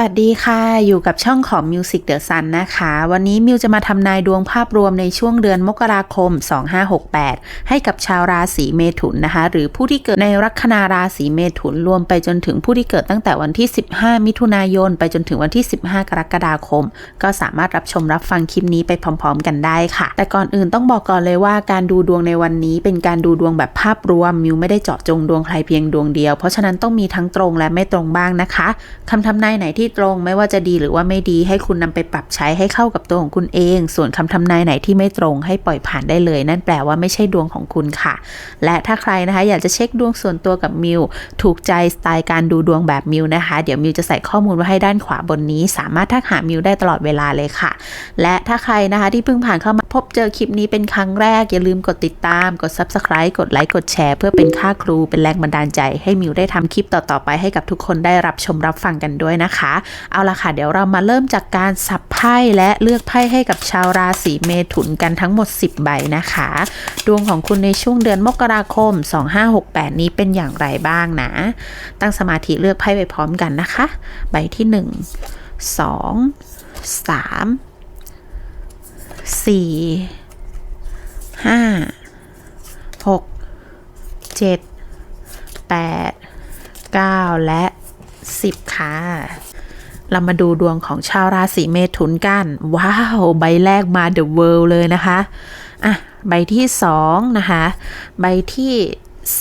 วัสดีค่ะ อยู่กับช่องของ Music The Sun นะคะ วันนี้มิวจะมาทำนายดวงภาพรวมในช่วงเดือนมกราคม 2568 ให้กับชาวราศีเมถุนนะคะ หรือผู้ที่เกิดในลัคนาราศีเมถุนรวมไปจนถึงผู้ที่เกิดตั้งแต่วันที่ 15 มิถุนายน ไปจนถึงวันที่ 15 กรกฎาคม ก็สามารถรับชมรับฟังคลิปนี้ไปพร้อม ๆ กันได้ค่ะ แต่ก่อนอื่นต้องบอกก่อนเลยว่าการดูดวงในวันนี้เป็นการดูดวงแบบภาพรวม มิวไม่ได้เจาะจงดวงใครเพียงดวงเดียว เพราะฉะนั้นต้องมีทั้งตรงและไม่ตรงบ้างนะคะคำทำนายไหนที่ตรงไม่ว่าจะดีหรือว่าไม่ดีให้คุณนำไปปรับใช้ให้เข้ากับตัวของคุณเอง ส่วนคำทำนายไหนที่ไม่ตรงให้ปล่อยผ่านได้เลย นั่นแปลว่าไม่ใช่ดวงของคุณค่ะ และถ้าใครนะคะอยากจะเช็คดวงส่วนตัวกับมิวถูกใจสไตล์การดูดวงแบบมิวนะคะ เดี๋ยวมิวจะใส่ข้อมูลไว้ให้ด้านขวาบนนี้ สามารถทักหามิวได้ตลอดเวลาเลยค่ะ และถ้าใครนะคะที่เพิ่งผ่านเข้ามา พบเจอคลิปนี้เป็นครั้งแรก อย่าลืมกดติดตาม กด subscribe กดไลค์ กดแชร์ เพื่อเป็นค่าครูเป็นแรงบันดาลใจ ให้มิวได้ทำคลิปต่อ ๆ ไปให้กับทุกคนได้รับชมรับฟังกันด้วยนะคะ เอาละค่ะ เดี๋ยวเรามาเริ่มจากการสับไพ่และเลือกไพ่ให้กับชาวราศีเมถุนกันทั้งหมด 10 ใบนะคะ ดวงของคุณในช่วงเดือนมกราคม 2568 นี้เป็นอย่างไรบ้างนะ ตั้งสมาธิเลือกไพ่ไปพร้อมกันนะคะ ใบที่ 1 2 3 สี่ห้าหกเจ็ดแปดเก้าและสิบค่ะเรามาดูดวงของชาวราศีเมถุนกัน ว้าว ใบแรกมา The World เลยนะคะ อะ ใบที่สองนะคะ ใบที่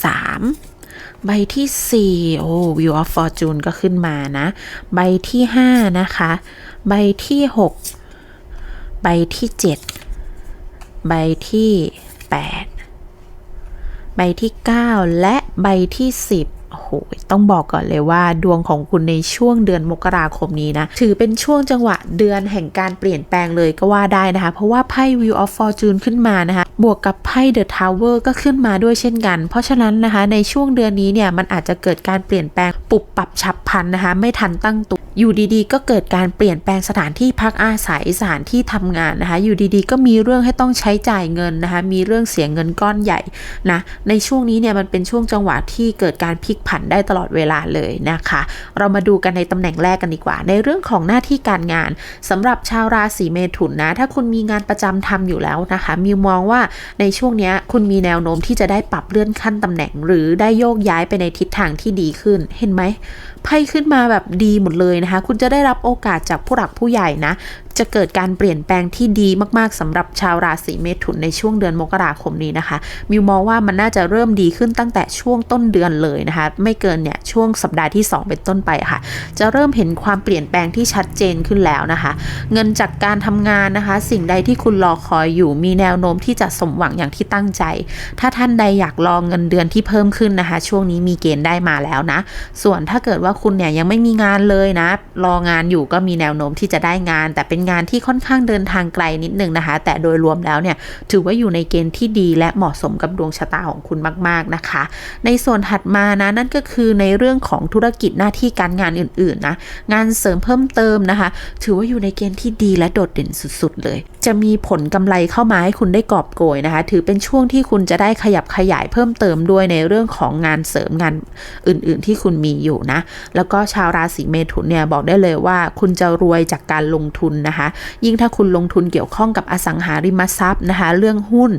สามใบที่สี่โอ้ View of Fortune ก็ขึ้นมานะ ใบที่ห้านะคะ ใบที่หก ใบที่ 7 ใบที่ 8 ใบที่ 9 และใบที่ 10โอ้โหต้องบอกก่อนเลยว่าดวงของคุณในช่วงเดือนมกราคมนี้นะ ถือเป็นช่วงจังหวะเดือนแห่งการเปลี่ยนแปลงเลยก็ว่าได้นะคะ เพราะว่าไพ่ Wheel of Fortune ขึ้นมานะคะ บวกกับไพ่ The Tower ก็ขึ้นมาด้วยเช่นกัน เพราะฉะนั้นนะคะ ในช่วงเดือนนี้เนี่ย มันอาจจะเกิดการเปลี่ยนแปลงปุบปรับฉับพลันนะคะ ไม่ทันตั้งตัวอยู่ดีๆ ก็เกิดการเปลี่ยนแปลงสถานที่พักอาศัยสถานที่ทำงานนะคะ อยู่ดีๆ ก็มีเรื่องให้ต้องใช้จ่ายเงินนะคะ มีเรื่องเสียเงินก้อนใหญ่นะ ในช่วงนี้เนี่ยมันเป็นช่วงจังหวะที่เกิดการพลิกผันได้ตลอดเวลาเลยนะคะ เรามาดูกันในตำแหน่งแรกกันดีกว่า ในเรื่องของหน้าที่การงานสำหรับชาวราศีเมถุนนะ ถ้าคุณมีงานประจำทำอยู่แล้วนะคะมิวมองว่าในช่วงนี้คุณมีแนวโน้มที่จะได้ปรับเลื่อนขั้นตำแหน่ง หรือได้โยกย้ายไปในทิศทางที่ดีขึ้น เห็นไหมไพ่ขึ้นมาแบบดีหมดเลยนะคะ คุณจะได้รับโอกาสจากผู้หลักผู้ใหญ่นะ จะเกิดการเปลี่ยนแปลงที่ดีมากๆสำหรับชาวราศีเมถุนในช่วงเดือนมกราคมนี้นะคะ มิวมองว่ามันน่าจะเริ่มดีขึ้นตั้งแต่ช่วงต้นเดือนเลยนะคะ ไม่เกินเนี่ยช่วงสัปดาห์ที่ 2 เป็นต้นไปค่ะ จะเริ่มเห็นความเปลี่ยนแปลงที่ชัดเจนขึ้นแล้วนะคะ เงินจากการทำงานนะคะ สิ่งใดที่คุณรอคอยอยู่มีแนวโน้มที่จะสมหวังอย่างที่ตั้งใจ ถ้าท่านใดอยากรองเงินเดือนที่เพิ่มขึ้นนะคะ ช่วงนี้มีเกณฑ์ได้มาแล้วนะ ส่วนถ้าเกิดว่าคุณเนี่ยยังไม่มีงานเลยนะ รองานอยู่ก็มีแนวโน้มที่จะได้งานแต่เป็นงานที่ค่อนข้างเดินทางไกลนิดนึงนะคะ แต่โดยรวมแล้วเนี่ยถือว่าอยู่ในเกณฑ์ที่ดีและเหมาะสมกับดวงชะตาของคุณมาก ๆนะคะ ในส่วนถัดมานะนั่นก็คือในเรื่องของธุรกิจหน้าที่การงานอื่นๆนะงานเสริมเพิ่มเติมนะคะ ถือว่าอยู่ในเกณฑ์ที่ดีและโดดเด่นสุด ๆ เลย จะมีผลกำไรเข้ามาให้คุณได้กอบโกยนะคะ ถือเป็นช่วงที่คุณจะได้ขยับขยายเพิ่มเติมด้วยในเรื่องของงานเสริมงานอื่น ๆ ที่คุณมีอยู่นะ แล้วก็ชาวราศีเมถุนเนี่ยบอกได้เลยว่าคุณจะรวยจากการลงทุนนะคะ ยิ่งถ้าคุณลงทุนเกี่ยวข้องกับอสังหาริมทรัพย์นะคะ เรื่องหุ้น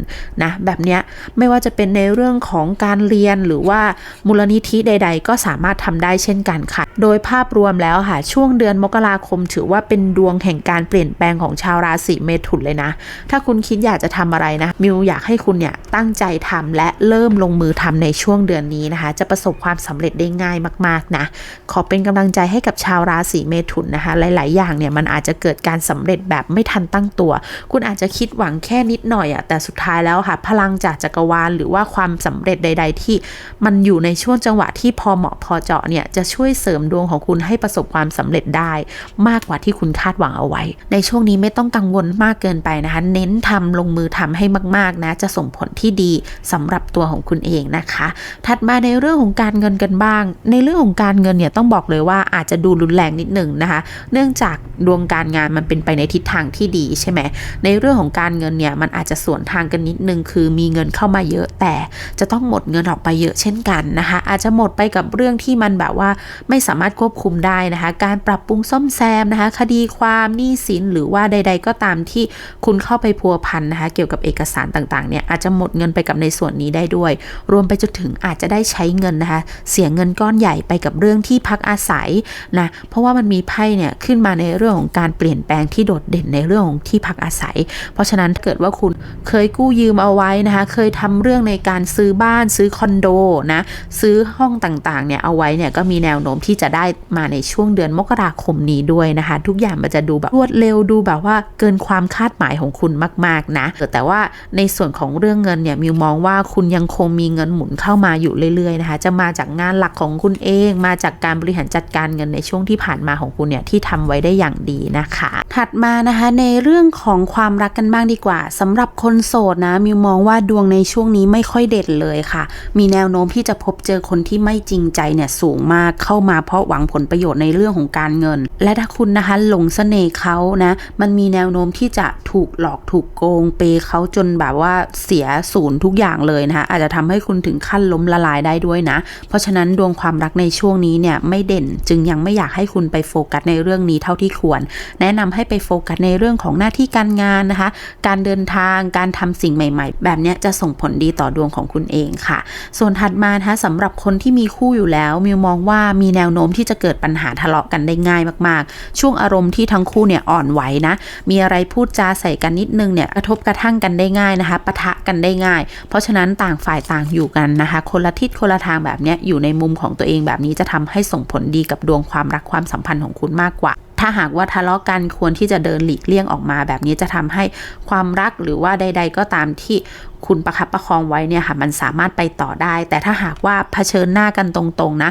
นะแบบเนี้ยไม่ว่าจะเป็นในเรื่องของการเรียนหรือว่ามูลนิธิใด ๆ ก็สามารถทำได้เช่นกันค่ะ โดยภาพรวมแล้วค่ะ ช่วงเดือนมกราคมถือว่าเป็นดวงแห่งการเปลี่ยนแปลงของชาวราศีเมถุนเลยนะ ถ้าคุณคิดอยากจะทำอะไรนะ มิวอยากให้คุณเนี่ยตั้งใจทำและเริ่มลงมือทำในช่วงเดือนนี้นะคะ จะประสบความสำเร็จได้ง่ายมาก ๆนะ ขอเป็นกำลังใจให้กับชาวราศีเมถุนนะคะ หลาย ๆ อย่างเนี่ยมันอาจจะเกิดการสำเร็จแบบไม่ทันตั้งตัว คุณอาจจะคิดหวังแค่นิดหน่อยอะแต่สุดท้ายแล้วค่ะ พลังจากจักรวาลหรือว่าความสำเร็จใด ๆ ที่มันอยู่ในช่วงจังหวะที่พอเหมาะพอเจาะเนี่ยจะช่วยเสริมดวงของคุณให้ประสบความสำเร็จได้ มากกว่าที่คุณคาดหวังเอาไว้ ในช่วงนี้ไม่ต้องกังวลมากเกินไปนะคะ เน้นทำลงมือทำให้มาก ๆนะ จะส่งผลที่ดีสำหรับตัวของคุณเองนะคะ ถัดมาในเรื่องของการเงินกันบ้าง ในเรื่องของการเงินเนี่ยต้องบอกเลยว่าอาจจะดูรุนแรงนิดหนึ่งนะคะ เนื่องจากดวงการงานมันเป็นไปในทิศทางที่ดีใช่ไหมในเรื่องของการเงินเนี่ยมันอาจจะสวนทางกันนิดนึงคือมีเงินเข้ามาเยอะ แต่จะต้องหมดเงินออกไปเยอะเช่นกันนะคะ อาจจะหมดไปกับเรื่องที่มันแบบว่าไม่สามารถควบคุมได้นะคะ การปรับปรุงซ่อมแซมนะคะ คดีความหนี้สินหรือว่าใด ๆ ก็ตามที่คุณเข้าไปพัวพันนะคะ เกี่ยวกับเอกสารต่างๆเนี่ยอาจจะหมดเงินไปกับในส่วนนี้ได้ด้วย รวมไปจนถึงอาจจะได้ใช้เงินนะคะ เสียเงินก้อนใหญ่ไปกับเรื่องที่พักอาศัยนะเพราะว่ามันมีไพ่เนี่ยขึ้นมาในเรื่องของการเปลี่ยนแปลงที่โดดเด่นในเรื่องของที่พักอาศัย เพราะฉะนั้นเกิดว่าคุณเคยกู้ยืมเอาไว้นะคะ เคยทำเรื่องในการซื้อบ้านซื้อคอนโดนะ ซื้อห้องต่างๆเนี่ยเอาไว้เนี่ยก็มีแนวโน้มที่จะได้มาในช่วงเดือนมกราคมนี้ด้วยนะคะ ทุกอย่างมันจะดูแบบรวดเร็วดูแบบว่าเกินความคาดหมายของคุณมาก ๆนะ แต่ว่าในส่วนของเรื่องเงินเนี่ยมิวมองว่าคุณยังคงมีเงินหมุนเข้ามาอยู่เรื่อยๆนะคะ จะมาจากงานหลักของคุณเอง มาจากการบริหารจัดการเงินในช่วงที่ผ่านมาของคุณเนี่ยที่ทำไว้ได้อย่างดีนะคะถัดมานะคะในเรื่องของความรักกันบ้างดีกว่าสำหรับคนโสดนะมิวมองว่าดวงในช่วงนี้ไม่ค่อยเด่นเลยค่ะ มีแนวโน้มที่จะพบเจอคนที่ไม่จริงใจเนี่ยสูงมากเข้ามาเพราะหวังผลประโยชน์ในเรื่องของการเงิน และถ้าคุณนะคะหลงเสน่ห์เขานะมันมีแนวโน้มที่จะถูกหลอกถูกโกง เปย์เขาจนแบบว่าเสียศูนย์ทุกอย่างเลยนะคะอาจจะทำให้คุณถึงขั้นล้มละลายได้ด้วยนะ เพราะฉะนั้นดวงความรักในช่วงนี้เนี่ยไม่เด่นจึงยังไม่อยากให้คุณไปโฟกัสในเรื่องนี้เท่าที่ควร แนะนำให้ไปโฟกัสในเรื่องของหน้าที่การงานนะคะ การเดินทางการทำสิ่งใหม่ ๆ แบบนี้จะส่งผลดีต่อดวงของคุณเองค่ะ ส่วนถัดมานะคะสำหรับคนที่มีคู่อยู่แล้ว มิวมองว่ามีแนวโน้มที่จะเกิดปัญหาทะเลาะกันได้ง่ายมากๆ ช่วงอารมณ์ที่ทั้งคู่เนี่ยอ่อนไหวนะ มีอะไรพูดจาใส่กันนิดนึงเนี่ยกระทบกระทั่งกันได้ง่ายนะคะปะทะกันได้ง่าย เพราะฉะนั้นต่างฝ่ายต่างอยู่กันนะคะ คนละทิศคนละทางแบบนี้อยู่ในมุมของตัวเองแบบนี้จะทำให้ส่งผลดีกับดวงความรักความสัมพันธ์ของคุณมากกว่า ถ้าหากว่าทะเลาะกันควรที่จะเดินหลีกเลี่ยงออกมา แบบนี้จะทำให้ความรักหรือว่าใด ๆ ก็ตามที่คุณประคับประคองไว้เนี่ยค่ะมันสามารถไปต่อได้ แต่ถ้าหากว่าเผชิญหน้ากันตรงๆนะ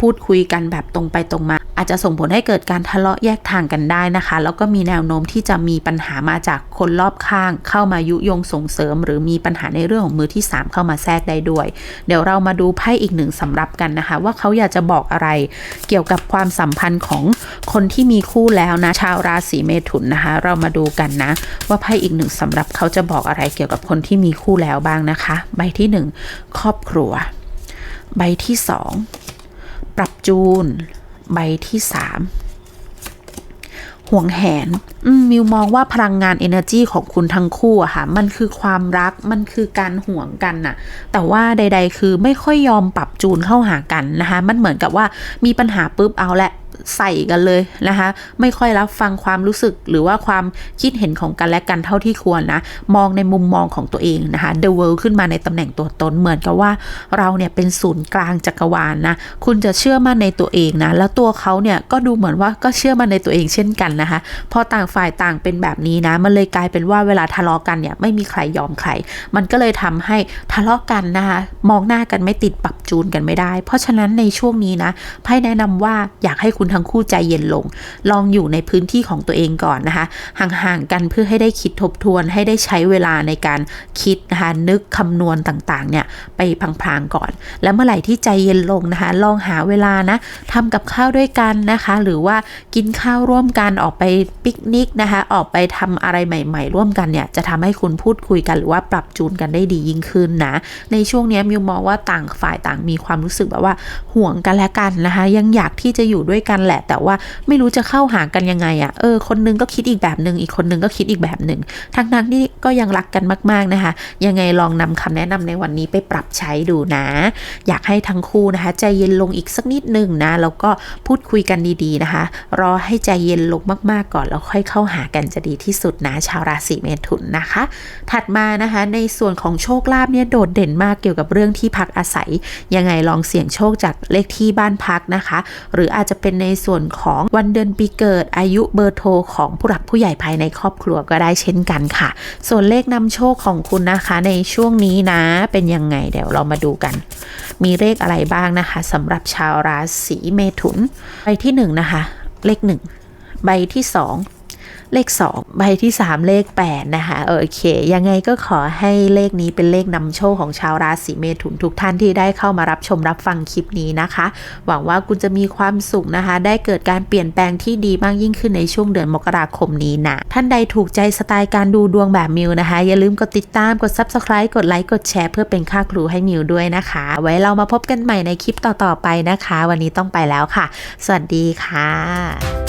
พูดคุยกันแบบตรงไปตรงมา อาจจะส่งผลให้เกิดการทะเลาะแยกทางกันได้นะคะ แล้วก็มีแนวโน้มที่จะมีปัญหามาจากคนรอบข้าง เข้ามายุยงส่งเสริม หรือมีปัญหาในเรื่องของมือที่ 3 เข้ามาแทรกได้ด้วย เดี๋ยวเรามาดูไพ่อีกหนึ่งสำรับกันนะคะ ว่าเขาอยากจะบอกอะไร เกี่ยวกับความสัมพันธ์ของคนที่มีคู่แล้วนะชาวราศีเมถุนนะคะ เรามาดูกันนะ ว่าไพ่อีกหนึ่งสำรับเขาจะบอกอะไรเกี่ยวกับคนที่มีคู่แล้วบ้างนะคะ ใบที่หนึ่งครอบครัว ใบที่สอง ปรับจูน ใบที่สามห่วงแหนมมิวมองว่าพลังงาน energy ของคุณทั้งคู่อะค่ะ มันคือความรัก มันคือการห่วงกันน่ะ แต่ว่าใด ๆ คือไม่ค่อยยอมปรับจูนเข้าหากันนะคะ มันเหมือนกับว่ามีปัญหาปุ๊บเอาแหละ ใส่กันเลยนะคะ ไม่ค่อยรับฟังความรู้สึกหรือว่าความคิดเห็นของกันและกันเท่าที่ควรนะ มองในมุมมองของตัวเองนะคะ The World ขึ้นมาในตำแหน่งตัวตนเหมือนกับว่าเราเนี่ยเป็นศูนย์กลางจักรวาลนะคุณจะเชื่อมั่นในตัวเองนะ แล้วตัวเขาเนี่ยก็ดูเหมือนว่าก็เชื่อมั่นในตัวเองเช่นกันนะคะ พอต่างฝ่ายต่างเป็นแบบนี้นะ มันเลยกลายเป็นว่าเวลาทะเลาะกันเนี่ยไม่มีใครยอมใคร มันก็เลยทำให้ทะเลาะกันนะคะ มองหน้ากันไม่ติดปรับจูนกันไม่ได้ เพราะฉะนั้นในช่วงนี้นะไพ่แนะนำว่าอยากให้คุณทั้งคู่ใจเย็นลง ลองอยู่ในพื้นที่ของตัวเองก่อนนะคะ ห่างๆกันเพื่อให้ได้คิดทบทวนให้ได้ใช้เวลาในการคิดนะคะนึกคำนวณต่างๆเนี่ยไปพลางๆก่อน แล้วเมื่อไหร่ที่ใจเย็นลงนะคะ ลองหาเวลานะทำกับข้าวด้วยกันนะคะ หรือว่ากินข้าวร่วมกันออกไปปิกนิกนะคะ ออกไปทำอะไรใหม่ ๆ ร่วมกันเนี่ยจะทำให้คุณพูดคุยกันหรือว่าปรับจูนกันได้ดียิ่งขึ้นนะในช่วงนี้มิวมองว่าต่างฝ่ายต่างมีความรู้สึกแบบว่าห่วงกันและกันนะคะ ยังอยากที่จะอยู่ด้วยกันแหละ แต่ว่าไม่รู้จะเข้าหากันยังไงอะ่ะเออคนนึงก็คิดอีกแบบหนึ่งอีกคนนึงก็คิดอีกแบบหนึ่งทั้งนั้นที่ก็ยังรักกันมาก ๆนะคะ ยังไงลองนำคำแนะนำในวันนี้ไปปรับใช้ดูนะ อยากให้ทั้งคู่นะคะ ใจเย็นลงอีกสักนิดหนึ่งนะแล้วก็พูดคุยกันดีๆนะคะ รอให้ใจเย็นลงมากๆก่อนแล้วค่อยเข้าหากันจะดีที่สุดนะชาวราศีเมถุนนะคะ ถัดมานะคะในส่วนของโชคลาภเนี่ยโดดเด่นมากเกี่ยวกับเรื่องที่พักอาศัย ยังไงลองเสี่ยงโชคจากเลขที่บ้านพักนะคะ หรืออาจจะเป็นในส่วนของวันเดือนปีเกิดอายุเบอร์โทรของผู้หลักผู้ใหญ่ภายในครอบครัวก็ได้เช่นกันค่ะ ส่วนเลขนำโชคของคุณนะคะ ในช่วงนี้นะเป็นยังไงเดี๋ยวเรามาดูกัน มีเลขอะไรบ้างนะคะสำหรับชาวราศีเมถุน ใบที่หนึ่งนะคะเลขหนึ่งใบที่สอง เลข 2 ใบที่ 3 เลข 8 นะคะโอเค ยังไงก็ขอให้เลขนี้เป็นเลขนำโชคของชาวราศีเมถุนทุกท่านที่ได้เข้ามารับชมรับฟังคลิปนี้นะคะ หวังว่าคุณจะมีความสุขนะคะ ได้เกิดการเปลี่ยนแปลงที่ดีมากยิ่งขึ้นในช่วงเดือนมกราคมนี้นะ ท่านใดถูกใจสไตล์การดูดวงแบบมิวนะคะ อย่าลืมกดติดตามกด subscribe กดไลค์กดแชร์เพื่อเป็นค่าครูให้มิวด้วยนะคะ ไว้เรามาพบกันใหม่ในคลิปต่อๆไปนะคะ วันนี้ต้องไปแล้วค่ะ สวัสดีค่ะ